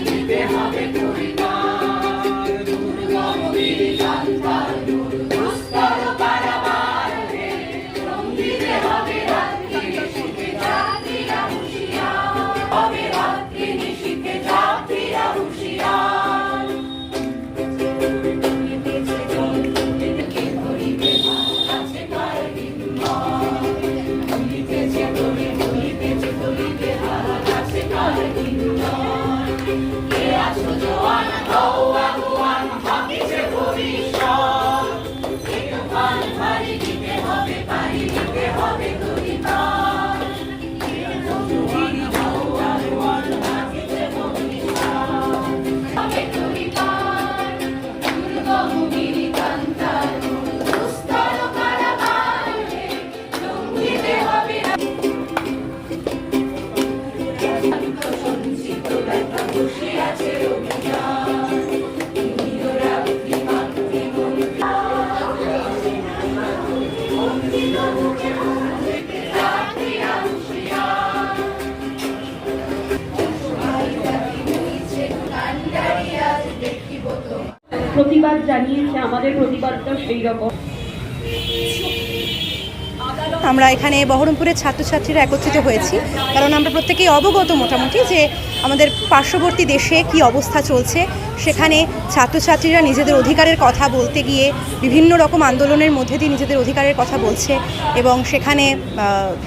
দিতে হবে পরিণাম দুর্গা মন্দির সন্তান দুর্গস্তর পারাবার দিতে হবে রাত্রি নিশিতে যাত্রীরা হুঁশিয়ার। হবে রাত্রি নিশিতে যাত্রীরা হুঁশিয়ার। Thank you. Kila tunachoona kwa uovu প্রতিবাদ জানিয়েছে, আমাদের প্রতিবাদটাও সেই রকম আমরা এখানে বহরমপুরের ছাত্রছাত্রীরা একত্রিত হয়েছি। কারণ আমরা প্রত্যেকেই অবগত মোটামুটি যে আমাদের পার্শ্ববর্তী দেশে কি অবস্থা চলছে। সেখানে ছাত্রছাত্রীরা নিজেদের অধিকারের কথা বলতে গিয়ে বিভিন্ন রকম আন্দোলনের মধ্যে দিয়ে নিজেদের অধিকারের কথা বলছে এবং সেখানে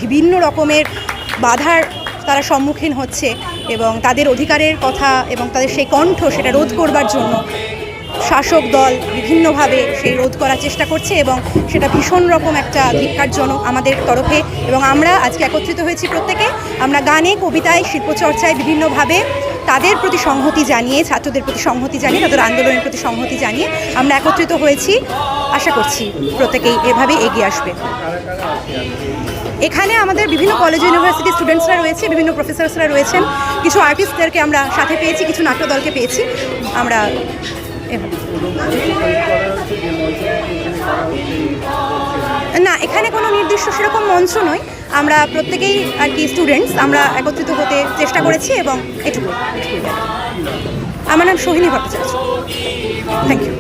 বিভিন্ন রকমের বাধার তারা সম্মুখীন হচ্ছে এবং তাদের অধিকারের কথা এবং তাদের সেই কণ্ঠ সেটা রোধ করবার জন্য শাসক দল বিভিন্নভাবে সেই রোধ করার চেষ্টা করছে এবং সেটা ভীষণ রকম একটা ধিক্কারজনক আমাদের তরফে এবং আমরা আজকে একত্রিত হয়েছি প্রত্যেকে। আমরা গানে, কবিতায়, শিল্পচর্চায় বিভিন্নভাবে তাদের প্রতি সংহতি জানিয়ে, ছাত্রদের প্রতি সংহতি জানিয়ে, তাদের আন্দোলনের প্রতি সংহতি জানিয়ে আমরা একত্রিত হয়েছি। আশা করছি প্রত্যেকেই এভাবে এগিয়ে আসবে। এখানে আমাদের বিভিন্ন কলেজ ইউনিভার্সিটি স্টুডেন্টসরা রয়েছে, বিভিন্ন প্রফেসরসরা রয়েছেন। কিছু আর্টিস্টদেরকে আমরা সাথে পেয়েছি, কিছু নাট্যদলকে পেয়েছি। আমরা না, এখানে কোনো নির্দিষ্ট সেরকম মঞ্চ নয়। আমরা প্রত্যেকেই আর কি স্টুডেন্টস আমরা একত্রিত হতে চেষ্টা করেছি এবং এটুকু। আমার নাম সোহিনী ভট্টাচার্য। থ্যাংক ইউ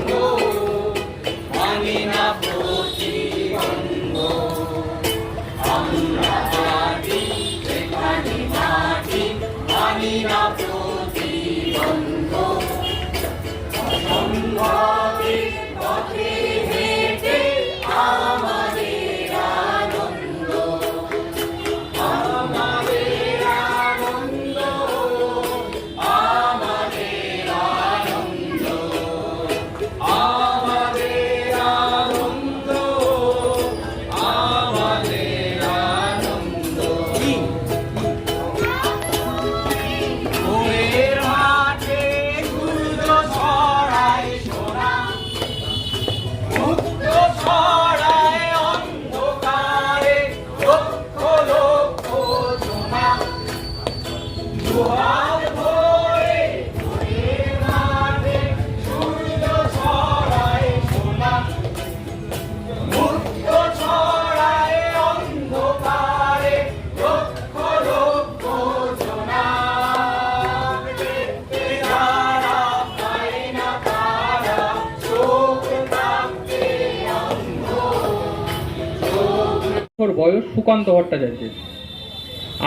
বছর বয়স সুকান্ত ভট্টাচার্যের।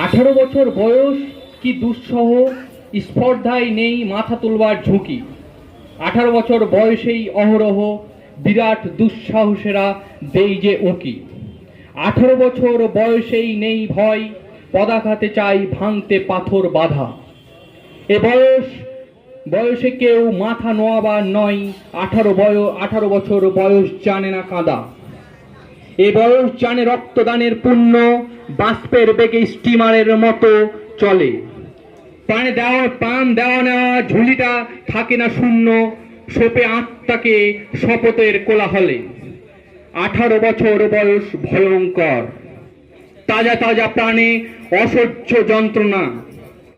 আঠারো বছর বয়স কি দুঃসহ স্পর্ধায় নেই মাথা তুলবার ঝুঁকি। আঠারো বছর বয়সেই অহরহ, বিরাট দুঃসাহসেরা দেই যে উকি। আঠারো বছর বয়সেই নেই ভয়, পদাঘাতে চাই ভাঙতে পাথর বাধা। এ বয়স, বয়সে কেউ মাথা নোয়াবার নয়, আঠারো বয়, আঠারো বছর বয়স জানে না কাদা। এ বয়স জানে রক্তদানের পুণ্য বাষ্পের বেগে স্টিমারের মতো চলে। প্রাণে দেওয়া প্রাণ দেওয়া নেওয়া, ঝুলিটা থাকে না শূন্য, সোপে আত্মাকে শপথের কোলাহলে। আঠারো বছর বয়স ভয়ঙ্কর। তাজা তাজা প্রাণে অসহ্য যন্ত্রণা।